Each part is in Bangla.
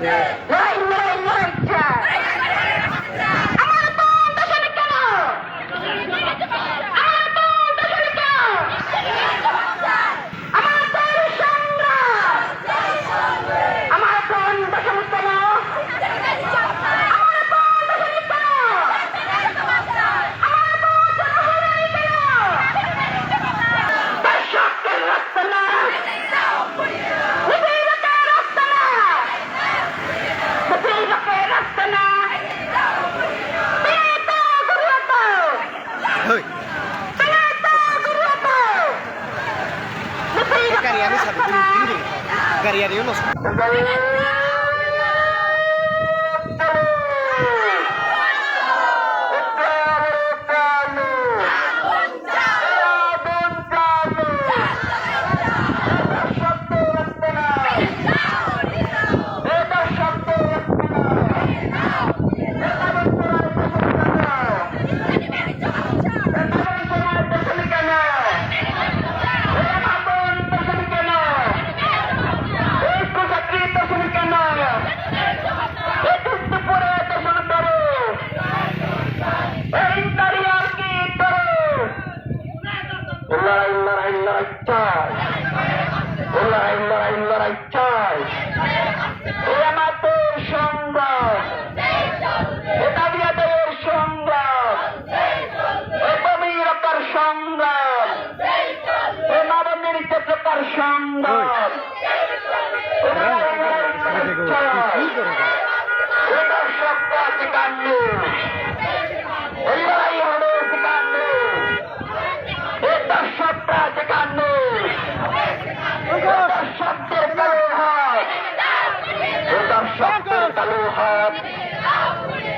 வந்தே Gariano sabe pintura. Gariano no. লড়াই লড়াই লড়াই চাই লড়াই লড়াই লড়াই চাই আমাদের সংগ্রাম এটা বিয়াদের সংগ্রাম এমনি রকার সংগ্রাম এমনি প্রকার সংগ্রাম এটা সত্যাধিকার শক্ত কালো হাত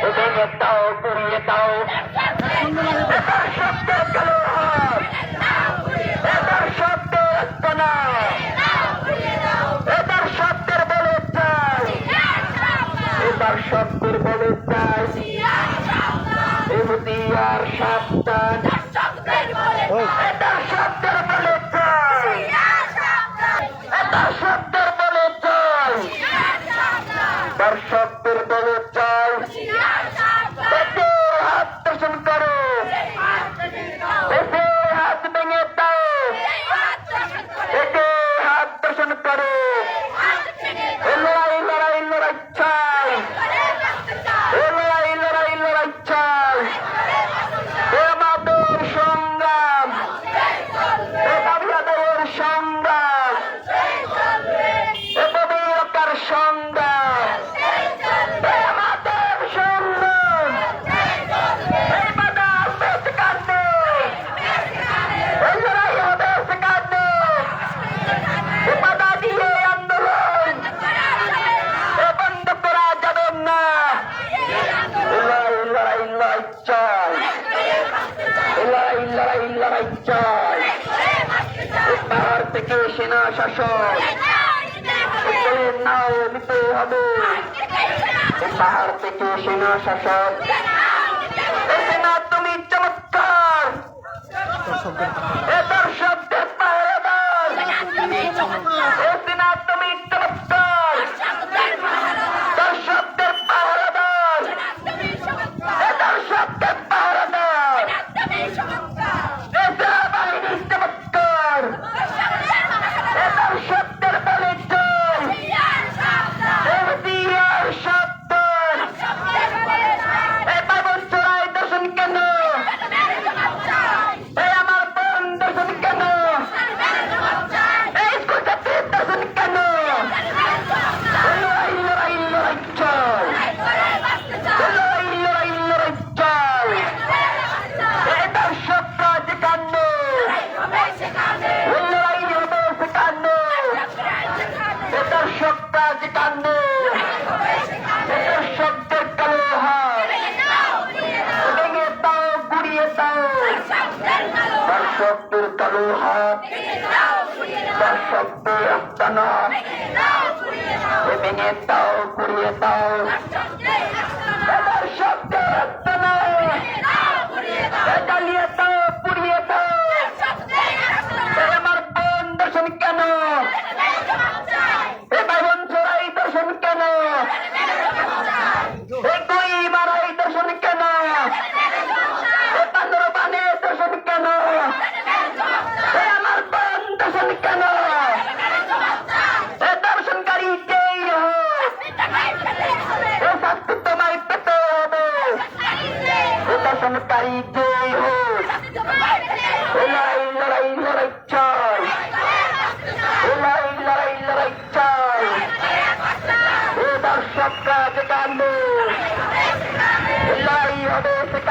ওদের দাও পুড়িয়ে দাও থেকে সেনা শাসক। নাও নিতে হবে। পাহাড় থেকে সেনা শাসক। তুমি চমৎকার! দাও পুড়িয়ে দাও আমার শব্দে পুড়িয়ে দাও আমার বোন দর্শন কেন এ চোরাই দর্শন কেন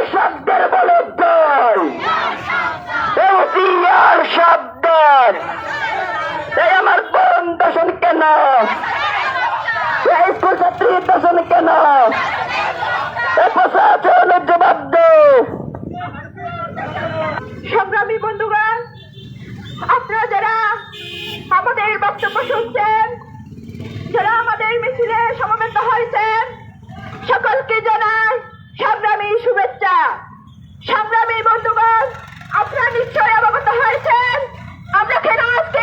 এ দর্শকদের বলে জয় এর শব্দের এই আমার করুণ দর্শন কেন? এই ছাত্রীর দর্শন কেন? প্রশাসনের জবাব দে সংগ্রামী বন্ধুগণ, আপনারা যারা আমাদের বক্তব্য শুনছেন, যারা আমাদের মিছিলে সমবেত হয়েছেন, সকলকে জানাই সংগ্রামী শুভেচ্ছা। সংগ্রামী বন্ধুগণ আপনারা নিশ্চয়ই অবগত হয়েছেন। আমরা কেন আজকে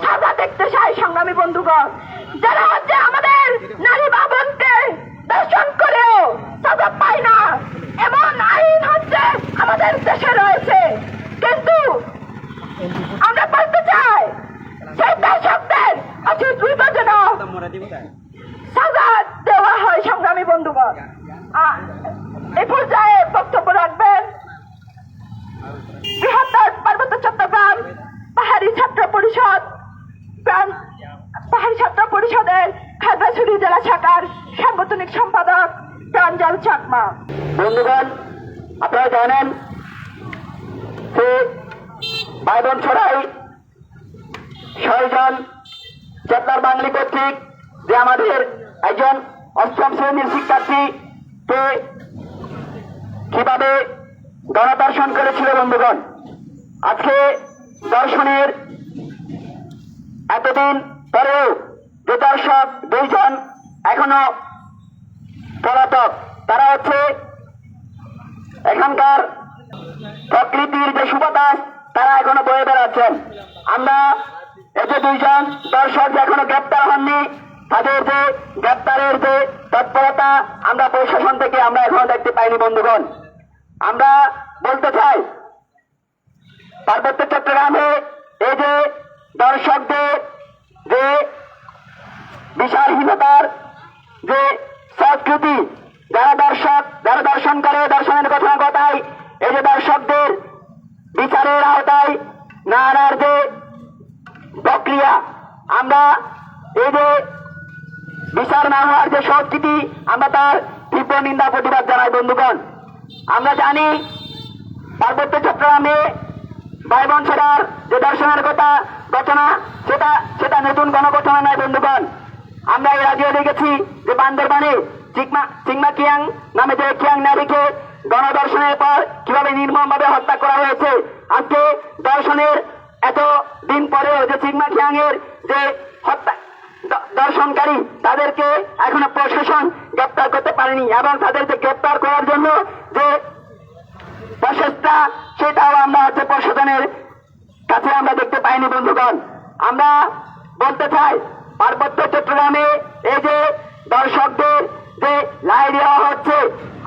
সাজা দেখতে চাই, সংগ্রামী বন্ধুগণ। যারা হচ্ছে আমাদের নারী বাবনকে দর্শন করেও সাজা পায় না। এমন আইন হচ্ছে আমাদের দেশে রয়েছে। কিন্তু আমরা বলতে চাই, সেই দর্শকদের অতি দ্রুত সাজা দেওয়া হয়, সংগ্রামী বন্ধুগণ আ- এই পর্যায়ে বক্তব্য রাখবেন বৃহত্তর পার্বত্য চট্টগ্রাম পাহাড়ি ছাত্র পরিষদ প্রাণ- পাহাড়ি ছাত্র পরিষদের খাগড়াছড়ি জেলা শাখার সাংগঠনিক সম্পাদক প্রাঞ্জল চাকমা। বন্ধুগণ, আপনারা জানেন যে বাইবন ছড়াই ছয়জন চেতনার বাঙালি কর্তৃক যে আমাদের একজন অষ্টম শ্রেণির শিক্ষার্থীকে কীভাবে গণদর্শন করেছিল বন্ধুগণ, আজকে দর্শনের এতদিন পরেও যে দর্শক দুইজন এখনও পলাতক। তারা হচ্ছে এখানকার প্রকৃতির যে সুবাতাস, তারা এখনও বয়ে বেড়াচ্ছেন। আমরা এই যে দুইজন দর্শক যে এখনও গ্রেপ্তার হননি, তাদের যে গ্রেপ্তারের যে তৎপরতা, আমরা প্রশাসন থেকে আমরা এখনও দেখতে পাইনি, বন্ধুগণ। আমরা বলতে চাই, পার্বত্য চট্টগ্রামে এই যে দর্শকদের যে বিশালহীনতার যে সংস্কৃতি, যারা দর্শক, যারা দর্শন করে, দর্শনের ঘটনা ঘটায় এই যে দর্শকদের বিচারের আওতায় না আনার যে প্রক্রিয়া, আমরা এই যে বিচার না হওয়ার যে সংস্কৃতি, আমরা তার তীব্র নিন্দা, প্রতিবাদ জানাই, বন্ধুগণ। আমরা জানি পার্বত্য চট্টগ্রামে বাইবন ছড়ার যে দর্শনের কথা ঘটনা, সেটা সেটা নতুন গণঘটনা নয়, বন্ধুগণ। আমরা এর আগেও দেখেছি যে বান্দরবানে চিকমা কিয়াং নামে যে কিয়াং নারীকে গণদর্শনের পর কীভাবে নির্মমভাবে হত্যা করা হয়েছে, আজকে দর্শনের এত দিন পরেও যে চিকমা কিয়াং এর যে হত্যা দর্শনকারী, তাদেরকে এখনও প্রশাসন গ্রেপ্তার করতে পারেনি এবং তাদেরকে গ্রেপ্তার করার জন্য যে প্রচেষ্টা, সেটাও আমরা হচ্ছে প্রশাসনের কাছে আমরা দেখতে পাইনি, বন্ধুগণ। আমরা বলতে চাই পার্বত্য চট্টগ্রামে এই যে দর্শকদের যে লাই দেওয়া হচ্ছে,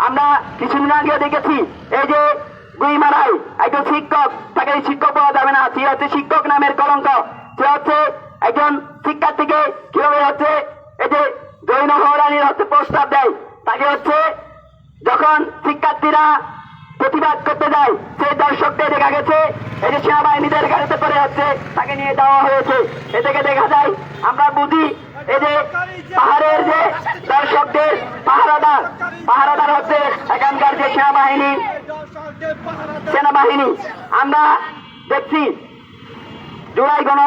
আমরা কিছুদিন আগে দেখেছি, এই যে গুই মারাই একজন শিক্ষক, তাকে শিক্ষক পাওয়া যাবে না, সে হচ্ছে শিক্ষক নামের কলঙ্ক, সে হচ্ছে একজন শিক্ষার্থীকে কীভাবে হচ্ছে, এই যে জৈন হরানির হচ্ছে প্রস্তাব দেয়, তাকে হচ্ছে যখন শিক্ষার্থীরা প্রতিবাদ করতে যায়। সেই দর্শকদের দেখা গেছে যে সেনাবাহিনীদের গাড়িতে করে হচ্ছে, তাকে নিয়ে যাওয়া হয়েছে। এ থেকে দেখা যায়, আমরা বুঝি, এই যে পাহাড়ের যে দর্শকদের পাহারাদার পাহারাদার হচ্ছে এখানকার যে সেনাবাহিনী সেনাবাহিনী। আমরা দেখছি, জুলাই গণ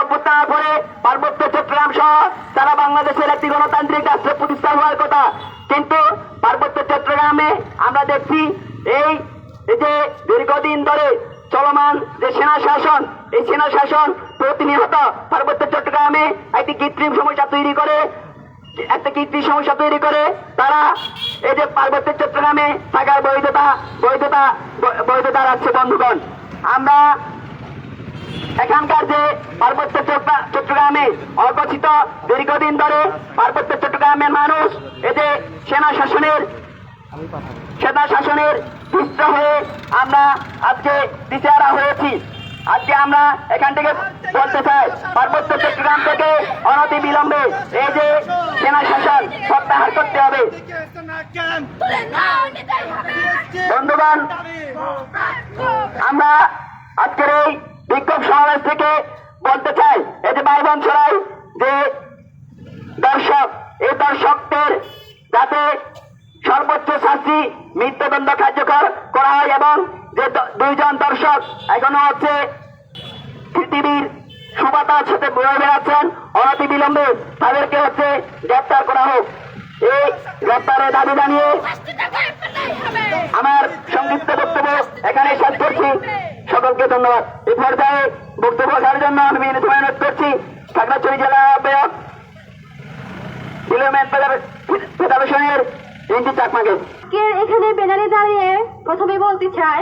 পরে পার্বত্য চট্টগ্রাম সহ সারা বাংলাদেশের একটি গণতান্ত্রিক রাষ্ট্র প্রতিষ্ঠা হওয়ার কথা। কিন্তু পার্বত্য চট্টগ্রামে আমরা দেখছি যে দীর্ঘদিন ধরে চলমান যে সেনা শাসন, এই সেনা শাসন প্রতিনিয়ত পার্বত্য চট্টগ্রামে একটি কৃত্রিম সমস্যা তৈরি করে, একটা কৃত্রিম সমস্যা তৈরি করে। তারা এই যে পার্বত্য চট্টগ্রামে থাকার বৈধতা বৈধতা বৈধতা রাখছে বন্ধুগণ। আমরা এখানকার যে পার্বত্য চট্ট- চট্টগ্রামে অগঠিত দীর্ঘদিন ধরে পার্বত্য চট্টগ্রামের মানুষ যে সেনা শাসনের সেনা শাসনের দুষ্ট হয়ে আমরা আজকে দিশারা হয়েছি। আজকে আমরা এখান থেকে বলতে চাই, পার্বত্য চট্টগ্রাম থেকে অনতি বিলম্বে এই যে সেনা শাসন প্রত্যাহার করতে হবে। বন্ধুগণ, আমরা আজকের এই বিক্ষোভ সমাবেশ থেকে বলতে চাই, এই যে বাইবন ছড়াই যে দর্শক, এই দর্শকদের যাতে সর্বোচ্চ শাস্তি মৃত্যুদণ্ড কার্যকর করা হয় এবং যে দুইজন দর্শক এখনও হচ্ছে পৃথিবীর সুবাতার সাথে বয়ে বেড়াচ্ছেন অনতি বিলম্বে তাদেরকে হচ্ছে গ্রেপ্তার করা হোক। এই গ্রেপ্তারের দাবি জানিয়ে আমার সংক্ষিপ্ত বক্তব্য এখানে শেষ করছি। সকলকে ধন্যবাদ। এই পর্যায়ে বক্তব্য রাখার জন্য আমি অনুরোধ করছি, খাগড়াছড়ি জেলা আহ্বায়ক ফেডারেশনের ইন্টি চাকমাকে আজকে এখানে ব্যানারে দাঁড়িয়ে প্রথমে বলতে চাই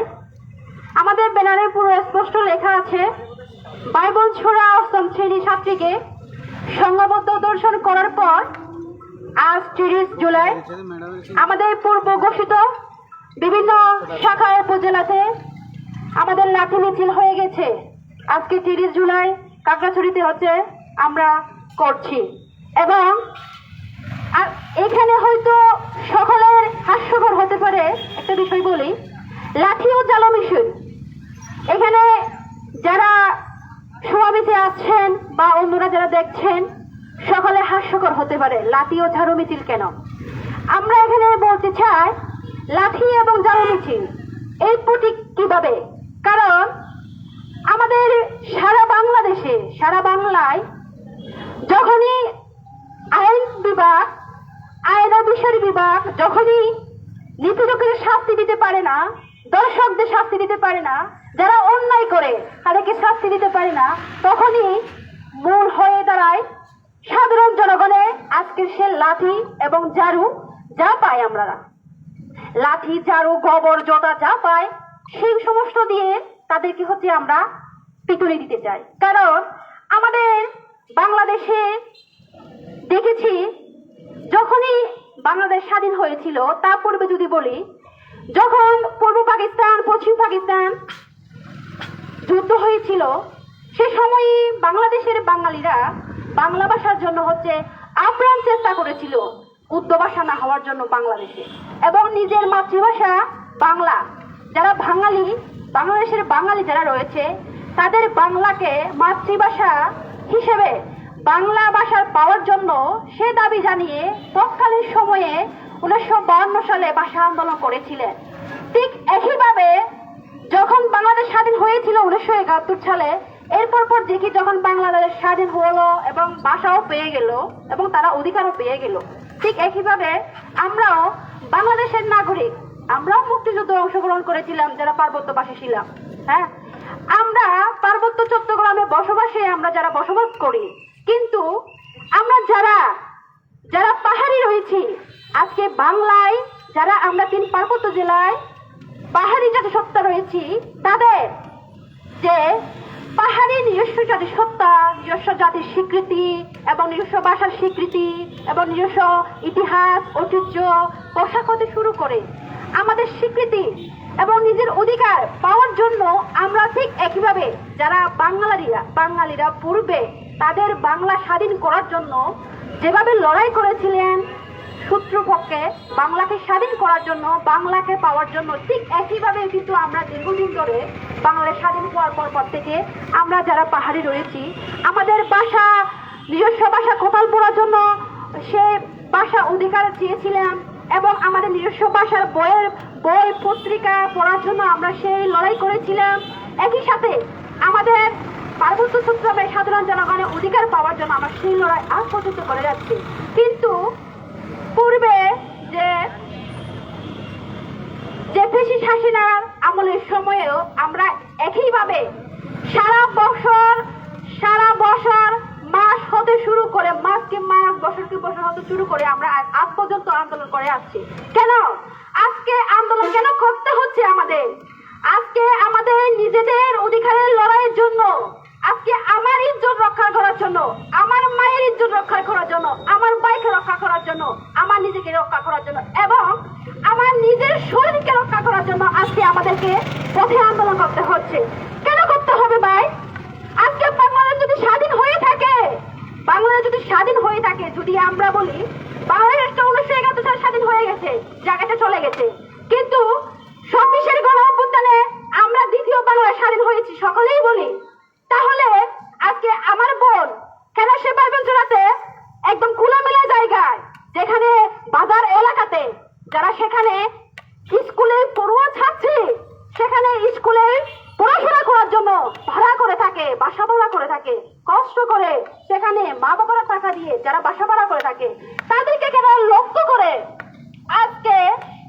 আমাদের ব্যানারে পুরো স্পষ্ট লেখা আছে, বাইবেল ছোড়া অষ্টম শ্রেণি ছাত্রীকে সংঘবদ্ধ দর্শন করার পর আজ তিরিশ জুলাই আমাদের পূর্ব ঘোষিত বিভিন্ন শাখা উপজেলাতে আমাদের লাঠি মিছিল হয়ে গেছে। আজকে তিরিশ জুলাই কাকড়াছড়িতে হচ্ছে আমরা করছি। এবং আর এখানে হয়তো সকলের হাস্যকর হতে পারে একটা বিষয় বলি লাঠি ও জালো মিশন এখানে যারা সমাবেশে আছেন বা অন্যরা যারা দেখছেন? সকলে হাস্যকর হতে পারে, লাঠি ও ঝাড়ু মিছিল কেন? আমরা এখানে বলতে চাই, লাঠি এবং ঝাড়ু মিছিল, এই প্রতীক কীভাবে? কারণ আমাদের সারা বাংলাদেশে, সারা বাংলায় যখনই আইন বিভাগ, আইন ও বিভাগ যখনই নীতিলোকের শাস্তি দিতে পারে না, দর্শকদের শাস্তি দিতে পারে না, যারা অন্যায় করে তাদেরকে শাস্তি দিতে পারে না, তখনই মূল সাধারণ জনগণে আজকের সে লাঠি এবং ঝাড়ু যা পাই আমরা লাঠি, ঝাড়ু, গোবর, জোতা যা পাই সেই সমস্ত দিয়ে তাদেরকে হচ্ছে আমরা পিটুনি দিতে চাই। কারণ আমাদের বাংলাদেশে দেখেছি, যখনই বাংলাদেশ স্বাধীন হয়েছিল, তার পূর্বে যদি বলি, যখন পূর্ব পাকিস্তান, পশ্চিম পাকিস্তান যুদ্ধ হয়েছিল সে সময়ে বাংলাদেশের বাঙালিরা বাংলা ভাষার জন্য হচ্ছে আপ্রাণ চেষ্টা করেছিল ভাষা না হওয়ার জন্য বাংলাদেশে। এবং নিজের মাতৃভাষা বাংলা। যারা বাঙালি, বাংলাদেশের বাঙালি যারা রয়েছে, তাদের বাংলাকে মাতৃভাষা হিসেবে বাংলা ভাষার পাওয়ার জন্য সে দাবি জানিয়ে তৎকালীন সময়ে উনিশশো সালে ভাষা আন্দোলন করেছিলেন। ঠিক একইভাবে যখন বাংলাদেশ স্বাধীন হয়েছিল উনিশশো একাত্তর সালে এরপর পর দেখি যখন বাংলাদেশ স্বাধীন হলো এবং ভাষাও পেয়ে গেল এবং তারা অধিকারও পেয়ে গেল। ঠিক একইভাবে আমরাও বাংলাদেশের নাগরিক, আমরাও মুক্তিযুদ্ধে অংশগ্রহণ করেছিলাম যারা পার্বত্যবাসী ছিলাম হ্যাঁ? আমরা পার্বত্য চট্টগ্রামে বসবাসে আমরা যারা বসবাস করি, কিন্তু আমরা যারা যারা পাহাড়ি রয়েছি, আজকে বাংলায় যারা আমরা তিন পার্বত্য জেলায় পাহাড়ি জাতিসত্তা রয়েছি, তাদের যে পাহাড়ি নিজস্ব জাতিসত্তা নিজস্ব জাতির স্বীকৃতি এবং নিজস্ব ভাষার স্বীকৃতি এবং নিজস্ব ইতিহাস, ঐতিহ্য, পোশাক হতে শুরু করে আমাদের স্বীকৃতি এবং নিজের অধিকার পাওয়ার জন্য আমরা ঠিক একইভাবে যারা বাঙালিরা বাঙালিরা পূর্বে তাদের বাংলা স্বাধীন করার জন্য যেভাবে লড়াই করেছিলেন শত্রুপক্ষে বাংলাকে স্বাধীন করার জন্য, বাংলাকে পাওয়ার জন্য ঠিক একইভাবে কিন্তু আমরা দীর্ঘদিন ধরে বাংলাদেশ স্বাধীন হওয়ার পর পর থেকে আমরা যারা পাহাড়ি রয়েছি, আমাদের ভাষা নিজস্ব ভাষা কোথাল পড়ার জন্য সে ভাষা অধিকার চেয়েছিলাম এবং আমাদের নিজস্ব ভাষার বইয়ের, বই, পত্রিকা পড়ার জন্য আমরা সেই লড়াই করেছিলাম। একই সাথে আমাদের পার্বত্য চট্টগ্রামের সাধারণ জনগণের অধিকার পাওয়ার জন্য আমরা সেই লড়াই আজ পর্যন্ত করে যাচ্ছি। কিন্তু পূর্বে যে যে ব্রিটিশ হাসিনার আমলের সময়েও আমরা একইভাবে সারা বছর সারা বছর মাস হতে শুরু করে মাস কি মাস, বছর কি বছর হতে শুরু করে আমরা আজ পর্যন্ত আন্দোলন করে আসছি। কেন? আজকে আন্দোলন কেন করতে হচ্ছে আমাদের? আজকে আমাদের নিজেদের অধিকারের লড়াইয়ের জন্য আজকে আমার ইজ্জত রক্ষা করার জন্য আমার মায়ের ইজ্জত রক্ষা করার জন্য আমার বাইকে রক্ষা করার জন্য আমার নিজেকে রক্ষা করার জন্য এবং আমার নিজের শরীরকে রক্ষা করার জন্য আজকে আমাদেরকে পথে আন্দোলন করতে হচ্ছে কেন করতে হবে ভাই আজকে বাংলাদেশ যদি স্বাধীন হয়ে থাকে বাংলাদেশ যদি স্বাধীন হয়ে থাকে যদি আমরা বলি বাংলাদেশটা উনিশশো একাত্তর সালে স্বাধীন হয়ে গেছে জায়গাটা চলে গেছে কিন্তু চব্বিশের গণ অভ্যুত্থানে আমরা দ্বিতীয় বাংলাদেশ স্বাধীন হয়েছি সকলেই বলি তাহলে আজকে আমার বোন কেন সে পারবেন চড়াতে একদম খোলামেলা জায়গায় যেখানে বাজার এলাকাতে যারা সেখানে স্কুলে পড়ুয়া ছাত্রী সেখানে স্কুলে পড়াশোনা করার জন্য ভাড়া করে থাকে বাসা ভাড়া করে থাকে। কষ্ট করে সেখানে মা বাবারা টাকা দিয়ে যারা বাসা ভাড়া করে থাকে, তাদেরকে কেন লক্ষ্য করে? আজকে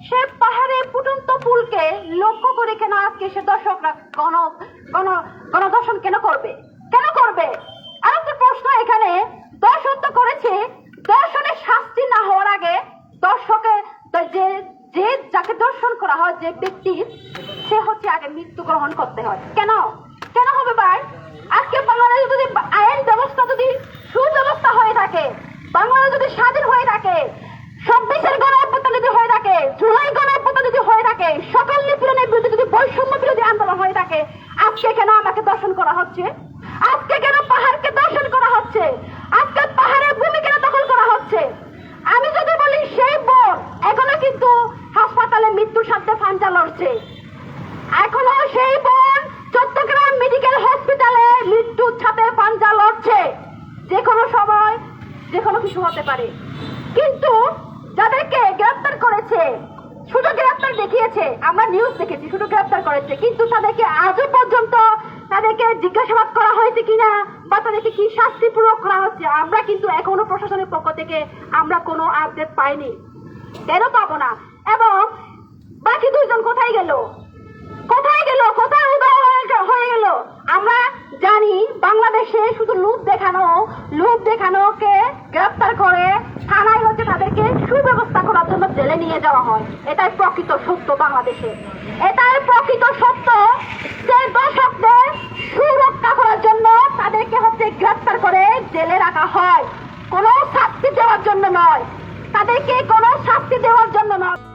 সে পাহাড়ে ফুটন্ত ফুলকে লক্ষ্য করে কেন আজকে সে দর্শকরা গণ গণ, গণদর্শন কেন করবে? কেন করবে? আরেকটা প্রশ্ন এখানে, দর্শন তো করেছে দর্শনের শাস্তি না হওয়ার আগে দর্শকের যে যে যাকে দর্শন করা হয়, যে ব্যক্তি, সে হচ্ছে আগে মৃত্যু গ্রহণ করতে হয়। কেন হবে ভাই আজকে বাংলাদেশে যদি আইন ব্যবস্থা যদি সুব্যবস্থা হয়ে থাকে বাংলাদেশ যদি স্বাধীন হয়ে থাকে চব্বিশের গণ অভ্যুত্থান যদি হয়ে থাকে জুলাই গণ অভ্যুত্থান যদি হয়ে থাকে সকল নিপীড়নের বিরুদ্ধে যদি বৈষম্য বিরোধী আন্দোলন হয়ে থাকে আজকে কেন আমাকে দর্শন করা হচ্ছে আজকে কেন পাহাড়কে দর্শন করা হচ্ছে আজকে পাহাড়ের ভূমি কেন দখল করা হচ্ছে আমি যদি বলি সেই বোন এখনও কিন্তু হাসপাতালে মৃত্যুর সাথে ফাঞ্জা লড়ছে এখনও সেই বোন চট্টগ্রাম মেডিকেল হসপিটালে মৃত্যুর সাথে পাঞ্জা লড়ছে যে কোনো সময় যে কোনো কিছু হতে পারে কিন্তু যাদেরকে গ্রেফতার করেছে শুধু গ্রেফতার দেখিয়েছে আমরা নিউজ দেখেছি শুধু গ্রেফতার করেছে কিন্তু তাদেরকে আজও পর্যন্ত তাদেরকে জিজ্ঞাসাবাদ করা হয়েছে কিনা বা তাদেরকে কি শাস্তি প্রয়োগ করা হচ্ছে। আমরা কিন্তু এখনও প্রশাসনের পক্ষ থেকে আমরা কোনো আপডেট পাইনি। কেন পাবো না? এবং বাকি দুইজন কোথায় গেল? কোথায় গেল? কোথায় উদয় হয়ে গেল? আমরা জানি বাংলাদেশে শুধু লুপ দেখানো লুপ দেখানোকে গ্রেফতার করে থানায় হচ্ছে তাদেরকে সুব্যবস্থা করার জন্য জেলে নিয়ে যাওয়া হয়। এটাই প্রকৃত সত্য বাংলাদেশে। এটাই প্রকৃত সত্য যে দর্শকদের সুরক্ষা করার জন্য তাদেরকে হচ্ছে গ্রেফতার করে জেলে রাখা হয়। কোনো শাস্তি দেওয়ার জন্য নয়। তাদেরকে কোনো শাস্তি দেওয়ার জন্য নয়।